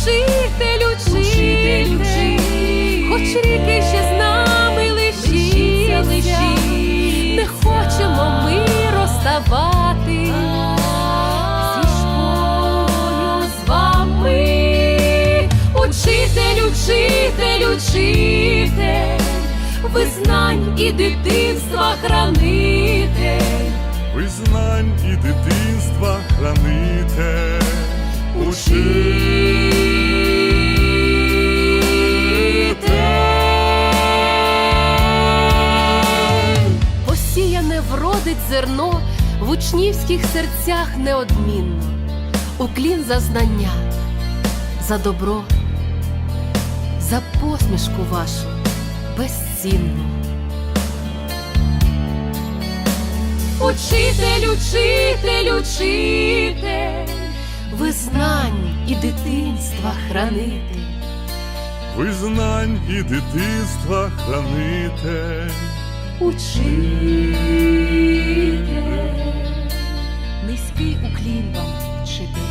учителю, учителю, хоч ріки ще з нами лишіться, не хочемо ми розставати зі школою з вами. Учитель, учитель, учитель, ви знань і дитинства хранитель. Ви знань і дитинства храните, учите. Вродить зерно в учнівських серцях неодмінно. Уклін за знання, за добро, за посмішку вашу безцінну. Учитель, учитель, учитель, ви знань і дитинства хранитель. Ви знань і дитинства храните. Учитель. worshiping.